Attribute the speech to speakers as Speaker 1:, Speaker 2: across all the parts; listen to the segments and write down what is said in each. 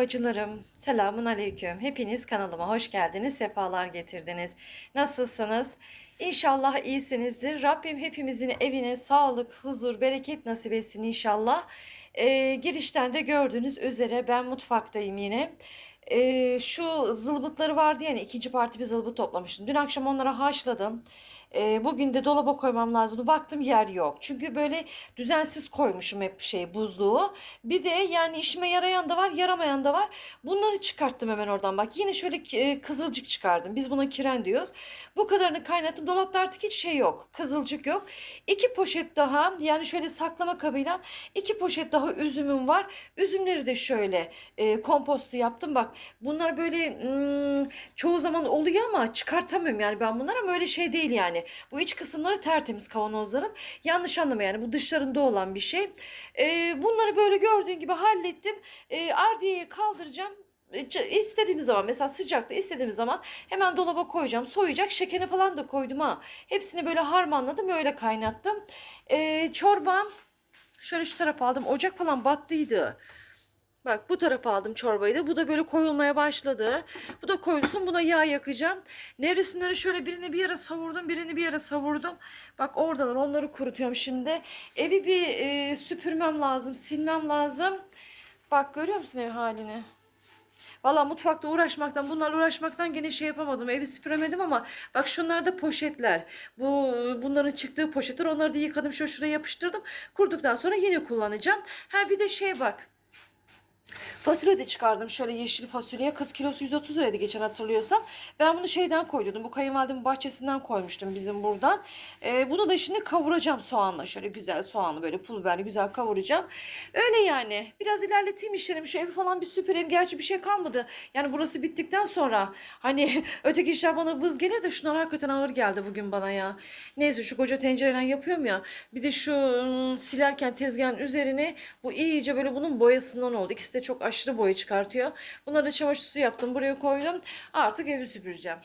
Speaker 1: Bacılarım, selamun aleyküm. Hepiniz kanalıma hoş geldiniz, sefalar getirdiniz. Nasılsınız? İnşallah iyisinizdir. Rabbim hepimizin evine sağlık, huzur, bereket nasip etsin inşallah. Ee, girişten de gördüğünüz üzere ben mutfaktayım yine. Ee, şu zılbıtları vardı yani ikinci parti bir zılbıt toplamıştım. Dün akşam onları haşladım. Ee, bugün de dolaba koymam lazım. Baktım yer yok. Çünkü böyle düzensiz koymuşum hep şey buzluğu. Bir de yani işime yarayan da var, yaramayan da var. Bunları çıkarttım hemen oradan bak. Yine şöyle e, kızılcık çıkardım. Biz buna kiren diyoruz. Bu kadarını kaynattım. Dolapta artık hiç şey yok. Kızılcık yok. İki poşet daha yani şöyle saklama kabıyla iki poşet daha üzümüm var. Üzümleri de şöyle e, kompostu yaptım. Bak bunlar böyle hmm, çoğu zaman oluyor ama çıkartamıyorum yani ben bunlar ama öyle şey değil yani. Bu iç kısımları tertemiz kavanozların. Yanlış anlama yani bu dışlarında olan bir şey. E, bunları böyle gördüğün gibi hallettim. E, ardiyeye kaldıracağım. E, c- istediğimiz zaman mesela sıcakta istediğimiz zaman hemen dolaba koyacağım. Soğuyacak. Şekerini falan da koydum ha. Hepsini böyle harmanladım öyle kaynattım. E, çorbam şöyle şu tarafa aldım. Ocak falan battıydı. Bak bu tarafa aldım çorbayı da. Bu da böyle koyulmaya başladı. Bu da koyulsun. Buna yağ yakacağım. Nevresimleri şöyle birini bir yere savurdum. Birini bir yere savurdum. Bak oradalar. Onları kurutuyorum şimdi. Evi bir e, süpürmem lazım. Silmem lazım. Bak görüyor musun ev halini? Valla mutfakta uğraşmaktan, bunlarla uğraşmaktan gene şey yapamadım. Evi süpüremedim ama bak şunlar da poşetler. Bu bunların çıktığı poşetler. Onları da yıkadım. Şöyle şuraya yapıştırdım. Kurduktan sonra yine kullanacağım. Ha bir de şey bak. Fasulye de çıkardım şöyle yeşil fasulye. Kız kilosu 130 liraydı geçen hatırlıyorsan. Ben bunu şeyden koydum. Bu kayınvalidemin bahçesinden koymuştum bizim buradan. Ee, bunu da şimdi kavuracağım soğanla. Şöyle güzel soğanlı böyle pul biberli güzel kavuracağım. Öyle yani. Biraz ilerleteyim işlerimi. Şu evi falan bir süpüreyim. Gerçi bir şey kalmadı. Yani burası bittikten sonra hani öteki işler bana vız gelir de şunlar hakikaten ağır geldi bugün bana ya. Neyse şu koca tencereyle yapıyorum ya. Bir de şu ım, silerken tezgahın üzerine bu iyice böyle bunun boyasından oldu. İkisi de çok aşırı boya çıkartıyor. Bunları çamaşır suyu yaptım. Buraya koydum. Artık evi süpüreceğim.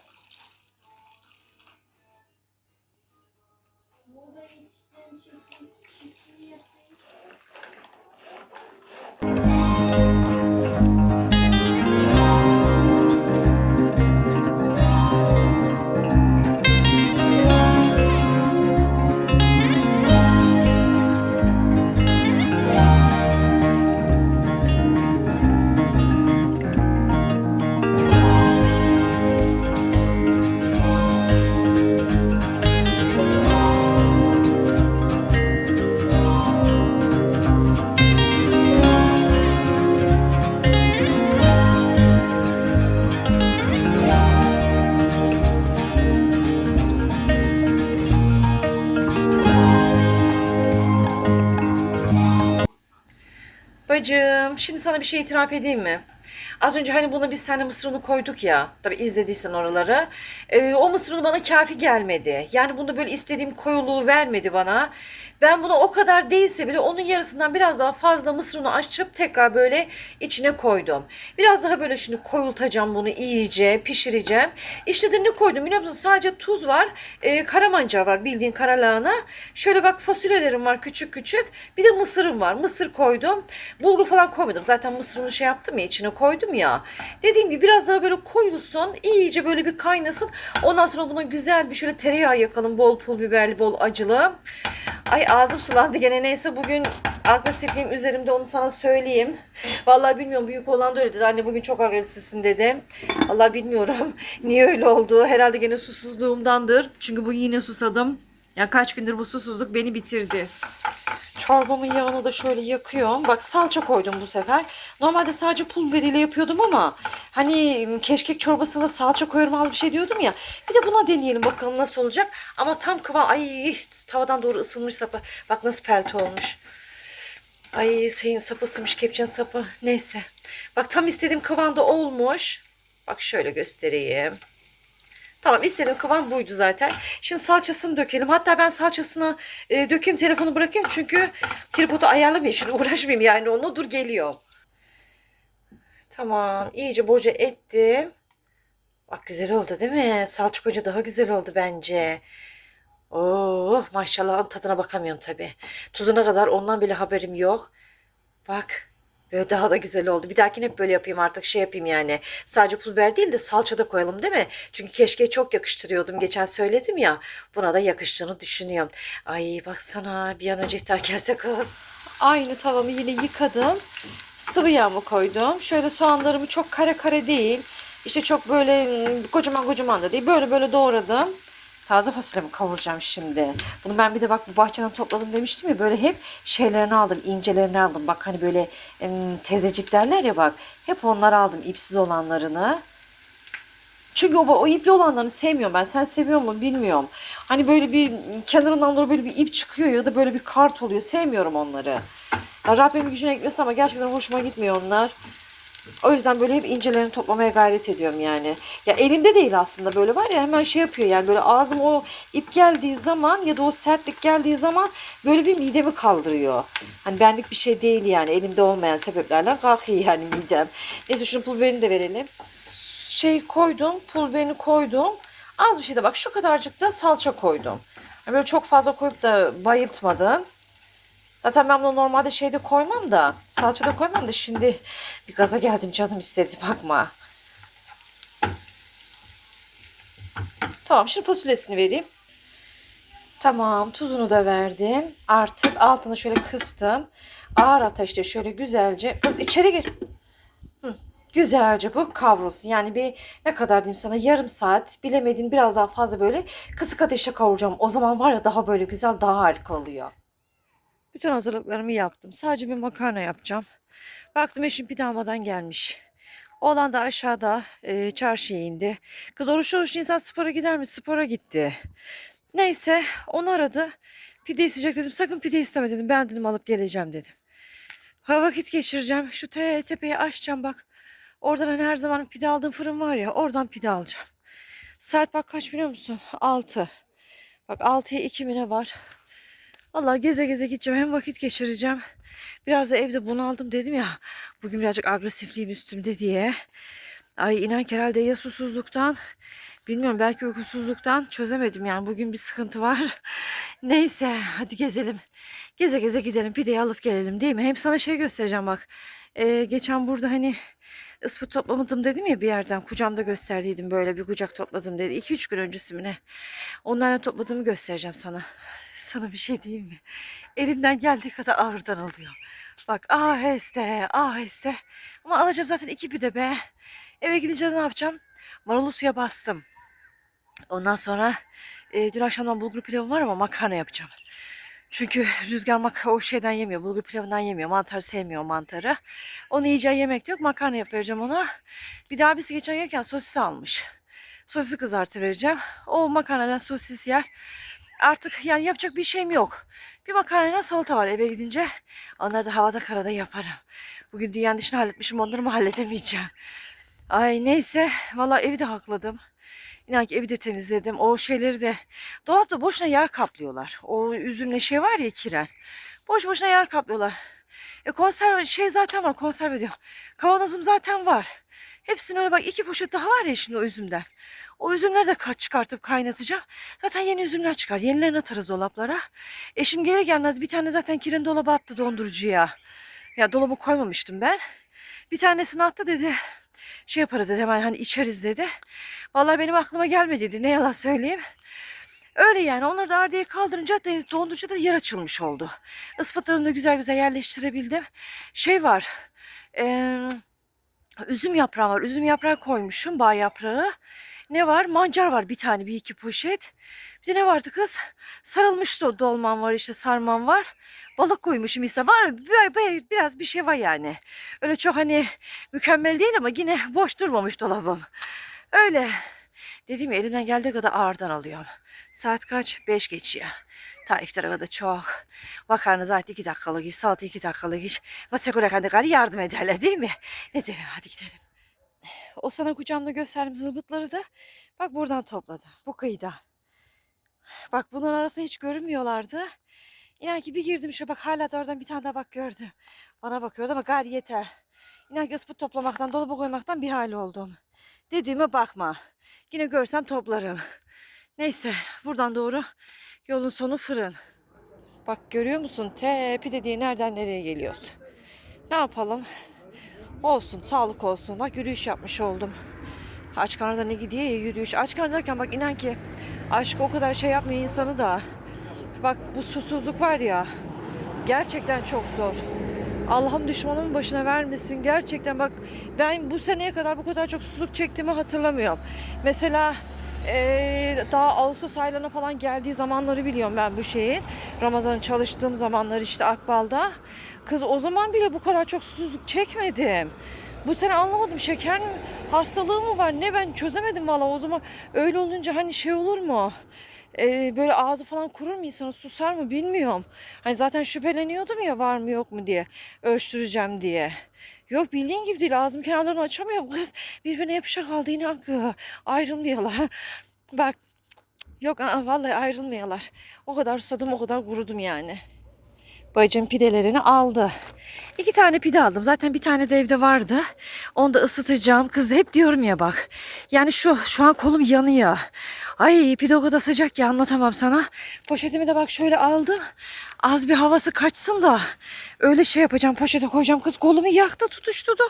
Speaker 1: Bacım, şimdi sana bir şey itiraf edeyim mi? Az önce hani buna biz seninle mısır unu koyduk ya. Tabii izlediysen oraları. Ee, o mısır unu bana kafi gelmedi. Yani bunda böyle istediğim koyuluğu vermedi bana. Ben bunu o kadar değilse bile onun yarısından biraz daha fazla mısır unu açıp tekrar böyle içine koydum. Biraz daha böyle şimdi koyultacağım bunu iyice pişireceğim. İşte de ne koydum biliyor musun? Sadece tuz var. E, karamancar var bildiğin kara lahana. Şöyle bak fasulyelerim var küçük küçük. Bir de mısırım var. Mısır koydum. Bulgur falan koymadım. Zaten mısır unu şey yaptım ya içine koydum ya. Dediğim gibi biraz daha böyle koyulsun. iyice böyle bir kaynasın. Ondan sonra buna güzel bir şöyle tereyağı yakalım. Bol pul biberli, bol acılı. Ay ağzım sulandı gene neyse bugün agresifliğim üzerimde onu sana söyleyeyim. Vallahi bilmiyorum büyük olan da öyle dedi. Anne bugün çok agresifsin dedi. Vallahi bilmiyorum niye öyle oldu. Herhalde gene susuzluğumdandır. Çünkü bu yine susadım. Ya kaç gündür bu susuzluk beni bitirdi. Çorbamın yağını da şöyle yakıyorum. Bak salça koydum bu sefer. Normalde sadece pul biberiyle yapıyordum ama hani keşkek çorbasına salça koyarım al bir şey diyordum ya. Bir de buna deneyelim bakalım nasıl olacak. Ama tam kıvam ay tavadan doğru ısınmış sapı. Bak nasıl pelte olmuş. Ay şeyin sapı ısınmış kepçenin sapı. Neyse. Bak tam istediğim kıvamda olmuş. Bak şöyle göstereyim. Tamam istediğim kıvam buydu zaten. Şimdi salçasını dökelim. Hatta ben salçasını e, dökeyim telefonu bırakayım. Çünkü tripodu ayarlamayayım. Şimdi uğraşmayayım yani onunla. Dur geliyor. Tamam iyice boca ettim. Bak güzel oldu değil mi? Salça koca daha güzel oldu bence. Oh maşallah tadına bakamıyorum tabii. Tuzuna kadar ondan bile haberim yok. Bak Böyle daha da güzel oldu. Bir dahakine hep böyle yapayım artık şey yapayım yani. Sadece pul biber değil de salça da koyalım değil mi? Çünkü keşke çok yakıştırıyordum. Geçen söyledim ya. Buna da yakıştığını düşünüyorum. Ay baksana bir an önce iftar gelse kız. Aynı tavamı yine yıkadım. Sıvı yağımı koydum. Şöyle soğanlarımı çok kare kare değil. İşte çok böyle mm, kocaman kocaman da değil. Böyle böyle doğradım. Taze fasulyemi kavuracağım şimdi. Bunu ben bir de bak bu bahçeden topladım demiştim ya böyle hep şeylerini aldım, incelerini aldım. Bak hani böyle tezecik derler ya bak. Hep onları aldım ipsiz olanlarını. Çünkü o, o ipli olanlarını sevmiyorum ben. Sen seviyor musun bilmiyorum. Hani böyle bir kenarından doğru böyle bir ip çıkıyor ya da böyle bir kart oluyor. Sevmiyorum onları. Ya Rabbimin gücüne gitmesin ama gerçekten hoşuma gitmiyor onlar. O yüzden böyle hep incelerini toplamaya gayret ediyorum yani. Ya elimde değil aslında böyle var ya hemen şey yapıyor yani böyle ağzım o ip geldiği zaman ya da o sertlik geldiği zaman böyle bir midemi kaldırıyor. Hani benlik bir şey değil yani elimde olmayan sebeplerle kalkıyor yani midem. Neyse şunu pul biberini de verelim. Şey koydum pul koydum. Az bir şey de bak şu kadarcık da salça koydum. Hani Böyle çok fazla koyup da bayıltmadım. Zaten ben bunu normalde şeyde koymam da salçada koymam da şimdi bir gaza geldim canım istedi bakma. Tamam şimdi fasulyesini vereyim. Tamam tuzunu da verdim. Artık altını şöyle kıstım. Ağır ateşte şöyle güzelce. Kız içeri gir. Hı. Güzelce bu kavrulsun. Yani bir ne kadar diyeyim sana yarım saat bilemedin biraz daha fazla böyle kısık ateşte kavuracağım. O zaman var ya daha böyle güzel daha harika oluyor. Bütün hazırlıklarımı yaptım. Sadece bir makarna yapacağım. Baktım eşim pide almadan gelmiş. Oğlan da aşağıda e, çarşıya indi. Kız oruç oruç insan spora gider mi? Spora gitti. Neyse onu aradı. Pide isteyecek dedim. Sakın pide isteme dedim. Ben dedim alıp geleceğim dedim. Ha vakit geçireceğim. Şu te tepeyi açacağım bak. Oradan hani her zaman pide aldığım fırın var ya. Oradan pide alacağım. Saat bak kaç biliyor musun? 6. Bak 6'ya 2 mi ne var? Vallahi geze geze gideceğim. Hem vakit geçireceğim. Biraz da evde bunaldım dedim ya. Bugün birazcık agresifliğim üstümde diye. Ay inan ki herhalde ya susuzluktan bilmiyorum belki uykusuzluktan çözemedim yani bugün bir sıkıntı var. Neyse hadi gezelim. Geze geze gidelim pideyi alıp gelelim değil mi? Hem sana şey göstereceğim bak. Ee, geçen burada hani ıspı toplamadım dedim ya bir yerden kucağımda gösterdiydim böyle bir kucak topladım dedi. 2-3 gün öncesi mi ne? Onlarla topladığımı göstereceğim sana. Sana bir şey diyeyim mi? Elimden geldiği kadar ağırdan alıyorum. Bak aheste aheste. Ama alacağım zaten iki pide be. Eve gidince ne yapacağım? Marulu suya bastım. Ondan sonra e, dün akşamdan bulgur pilavım var ama makarna yapacağım. Çünkü Rüzgar mak o şeyden yemiyor. Bulgur pilavından yemiyor. Mantar sevmiyor mantarı. Onu yiyeceği yemek de yok. Makarna yap vereceğim ona. Bir daha birisi geçen yerken sosis almış. Sosisi kızartı vereceğim. O makarnadan sosis yer. Artık yani yapacak bir şeyim yok. Bir makarnayla salata var eve gidince. Onları da havada karada yaparım. Bugün dünyanın işini halletmişim onları mı halledemeyeceğim. Ay neyse valla evi de hakladım. İnan ki evi de temizledim. O şeyleri de dolapta boşuna yer kaplıyorlar. O üzümle şey var ya kiren. Boş boşuna yer kaplıyorlar. E konserve şey zaten var konserve diyorum. Kavanozum zaten var. Hepsini öyle bak iki poşet daha var ya şimdi o üzümden. O üzümleri de kaç çıkartıp kaynatacağım. Zaten yeni üzümler çıkar. Yenilerini atarız dolaplara. Eşim gelir gelmez bir tane zaten kirin dolaba attı dondurucuya. Ya dolaba koymamıştım ben. Bir tanesini attı dedi. Şey yaparız dedi hemen hani içeriz dedi. Vallahi benim aklıma gelmedi dedi. Ne yalan söyleyeyim. Öyle yani onları da ardeye kaldırınca da dondurucuda yer açılmış oldu. Ispatlarını da güzel güzel yerleştirebildim. Şey var. Eee üzüm yaprağı var. Üzüm yaprağı koymuşum. Bağ yaprağı. Ne var? Mancar var bir tane bir iki poşet. Bir de ne vardı kız? Sarılmış dolman var işte sarman var. Balık koymuşum ise var bir- bir- biraz bir şey var yani. Öyle çok hani mükemmel değil ama yine boş durmamış dolabım. Öyle. Dediğim ya elimden geldiği kadar ağırdan alıyorum. Saat kaç? Beş geçiyor. Ta iftara kadar çok. Makarna zaten iki dakikalık iş, salata iki dakikalık iş. Masakura kadar yardım ederler değil mi? Ne derim hadi gidelim. O sana kucağımda gösterdiğim zıbıtları da bak buradan topladı. Bu kıyıda. Bak bunların arasında hiç görünmüyorlardı. İnan ki bir girdim şuraya bak hala da oradan bir tane daha bak gördüm. Bana bakıyordu ama gayri yeter. İnan ki ıspıt toplamaktan, dolaba koymaktan bir hal oldum. Dediğime bakma. Yine görsem toplarım. Neyse buradan doğru yolun sonu fırın. Bak görüyor musun? Tepi dediği nereden nereye geliyoruz. Ne yapalım? Olsun, sağlık olsun. Bak yürüyüş yapmış oldum. Aç karnında ne gidiyor ya yürüyüş. Aç karnı bak inan ki aşk o kadar şey yapmıyor insanı da. Bak bu susuzluk var ya. Gerçekten çok zor. Allah'ım düşmanımın başına vermesin. Gerçekten bak ben bu seneye kadar bu kadar çok susuzluk çektiğimi hatırlamıyorum. Mesela eee, daha Ağustos aylarına falan geldiği zamanları biliyorum ben bu şeyin. Ramazan'ın çalıştığım zamanlar işte Akbal'da. Kız o zaman bile bu kadar çok susuzluk çekmedim. Bu sene anlamadım şeker hastalığı mı var ne ben çözemedim valla o zaman öyle olunca hani şey olur mu? Ee, böyle ağzı falan kurur mu insanı susar mı bilmiyorum. Hani zaten şüpheleniyordum ya var mı yok mu diye ölçtüreceğim diye. Yok bildiğin gibi değil ağzım kenarlarını açamıyorum kız. Birbirine yapışa kaldı inan ki ayrılmıyorlar. Bak yok aa, vallahi ayrılmıyorlar. O kadar susadım o kadar kurudum yani. Bacım pidelerini aldı. İki tane pide aldım. Zaten bir tane de evde vardı. Onu da ısıtacağım. Kız hep diyorum ya bak. Yani şu şu an kolum yanıyor. Ay pide o kadar sıcak ki anlatamam sana. Poşetimi de bak şöyle aldım. Az bir havası kaçsın da. Öyle şey yapacağım poşete koyacağım. Kız kolumu yaktı tutuşturdu.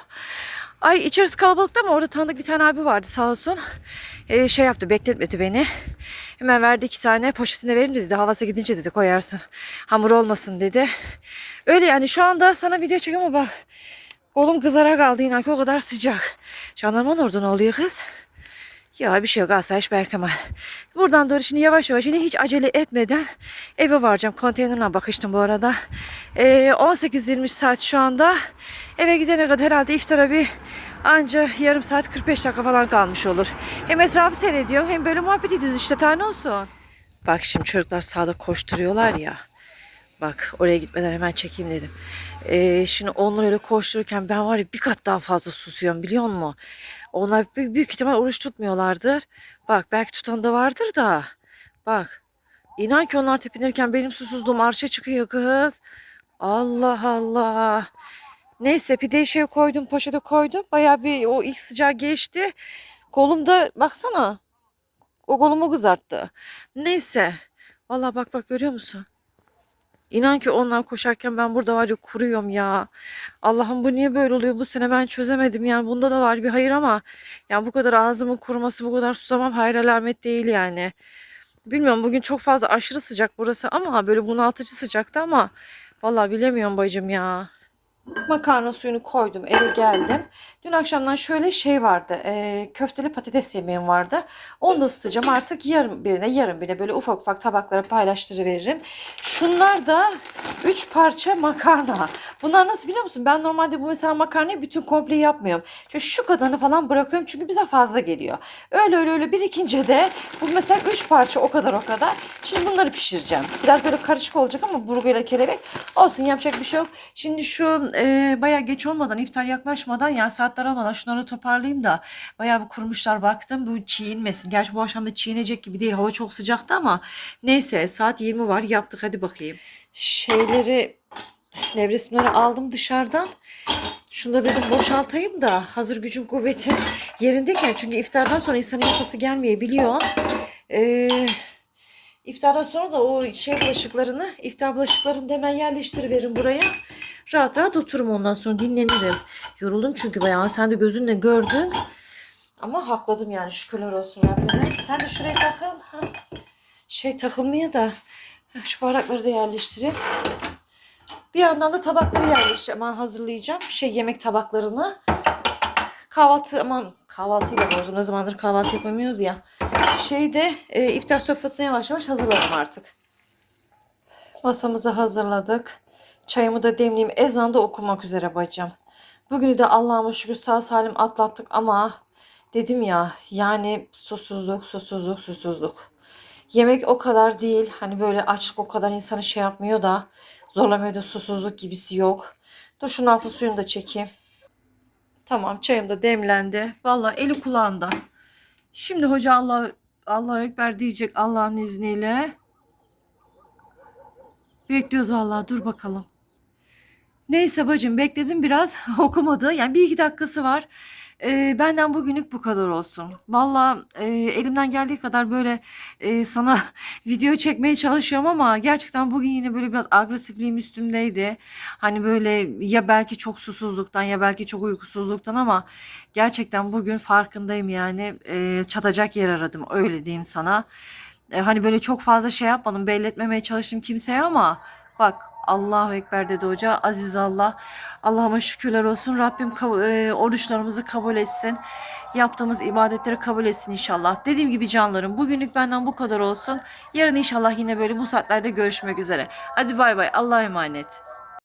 Speaker 1: Ay içerisi kalabalıkta ama orada tanıdık bir tane abi vardı sağ olsun. Ee, şey yaptı bekletmedi beni. Hemen verdi iki tane poşetine verin dedi. Havası gidince dedi koyarsın. Hamur olmasın dedi. Öyle yani şu anda sana video çekiyorum ama bak. Kolum kızara kaldı inan ki o kadar sıcak. Jandarmanın orada ne oluyor kız? Ya bir şey yok asayiş Berkemal. Buradan doğru şimdi yavaş yavaş yine hiç acele etmeden eve varacağım. Konteynerine bakıştım bu arada. Ee, 18-20 saat şu anda. Eve gidene kadar herhalde iftara bir anca yarım saat 45 dakika falan kalmış olur. Hem etrafı seyrediyorum hem böyle muhabbet ediyoruz işte tane olsun. Bak şimdi çocuklar sağda koşturuyorlar ya. Bak oraya gitmeden hemen çekeyim dedim. Ee, şimdi onlar öyle koştururken ben var ya bir kat daha fazla susuyorum biliyor musun? Onlar büyük, ihtimal oruç tutmuyorlardır. Bak belki tutan da vardır da. Bak inan ki onlar tepinirken benim susuzluğum arşa çıkıyor kız. Allah Allah. Neyse pideyi şey koydum poşete koydum. Bayağı bir o ilk sıcağı geçti. Kolumda baksana. O kolumu kızarttı. Neyse. Vallahi bak bak görüyor musun? İnan ki onlar koşarken ben burada var ya kuruyorum ya. Allah'ım bu niye böyle oluyor bu sene ben çözemedim yani bunda da var bir hayır ama yani bu kadar ağzımın kuruması bu kadar susamam hayır alamet değil yani. Bilmiyorum bugün çok fazla aşırı sıcak burası ama böyle bunaltıcı sıcaktı ama vallahi bilemiyorum bacım ya. Makarna suyunu koydum eve geldim. Dün akşamdan şöyle şey vardı. E, köfteli patates yemeğim vardı. Onu da ısıtacağım artık yarım birine yarım birine böyle ufak ufak tabaklara paylaştırıveririm. Şunlar da 3 parça makarna. Bunlar nasıl biliyor musun? Ben normalde bu mesela makarnayı bütün komple yapmıyorum. Şöyle şu kadarını falan bırakıyorum çünkü bize fazla geliyor. Öyle öyle öyle birikince de bu mesela 3 parça o kadar o kadar. Şimdi bunları pişireceğim. Biraz böyle karışık olacak ama burguyla kelebek olsun yapacak bir şey yok. Şimdi şu e, bayağı geç olmadan iftar yaklaşmadan yani saatler almadan şunları toparlayayım da bayağı bir kurumuşlar baktım bu çiğinmesin. Gerçi bu akşam da çiğnecek gibi değil hava çok sıcaktı ama neyse saat 20 var yaptık hadi bakayım. Şeyleri nevresimleri aldım dışarıdan. Şunu da dedim boşaltayım da hazır gücüm kuvvetim yerindeyken çünkü iftardan sonra insanın yapası gelmeyebiliyor. Ee, iftardan sonra da o şey bulaşıklarını, iftar bulaşıklarını hemen yerleştiriveririm buraya. Rahat rahat otururum ondan sonra dinlenirim. Yoruldum çünkü bayağı. Sen de gözünle gördün. Ama hakladım yani şükürler olsun Rabbime. Sen de şuraya takıl. Ha. Şey takılmıyor da. Şu bardakları da yerleştireyim. Bir yandan da tabakları yerleştireceğim. Aman hazırlayacağım. Şey yemek tabaklarını. Kahvaltı aman kahvaltıyla bozum. Ne zamandır kahvaltı yapamıyoruz ya. Şeyde e, iftar sofrasını yavaş yavaş hazırladım artık. Masamızı hazırladık. Çayımı da demleyeyim. Ezan da okumak üzere bacım. Bugünü de Allah'ıma şükür sağ salim atlattık ama dedim ya yani susuzluk, susuzluk, susuzluk. Yemek o kadar değil. Hani böyle açlık o kadar insanı şey yapmıyor da zorlamıyor da susuzluk gibisi yok. Dur şunun altı suyunu da çekeyim. Tamam çayım da demlendi. Vallahi eli kulağında. Şimdi hoca Allah Allah ekber diyecek Allah'ın izniyle. Bekliyoruz vallahi dur bakalım. Neyse bacım bekledim biraz okumadı. Yani bir iki dakikası var. Ee, benden bugünlük bu kadar olsun. Valla e, elimden geldiği kadar böyle e, sana video çekmeye çalışıyorum ama gerçekten bugün yine böyle biraz agresifliğim üstümdeydi. Hani böyle ya belki çok susuzluktan ya belki çok uykusuzluktan ama gerçekten bugün farkındayım yani e, çatacak yer aradım öyle diyeyim sana. E, hani böyle çok fazla şey yapmadım belli etmemeye çalıştım kimseye ama bak Allahu Ekber dedi hoca. Aziz Allah. Allah'ıma şükürler olsun. Rabbim e, oruçlarımızı kabul etsin. Yaptığımız ibadetleri kabul etsin inşallah. Dediğim gibi canlarım bugünlük benden bu kadar olsun. Yarın inşallah yine böyle bu saatlerde görüşmek üzere. Hadi bay bay. Allah'a emanet.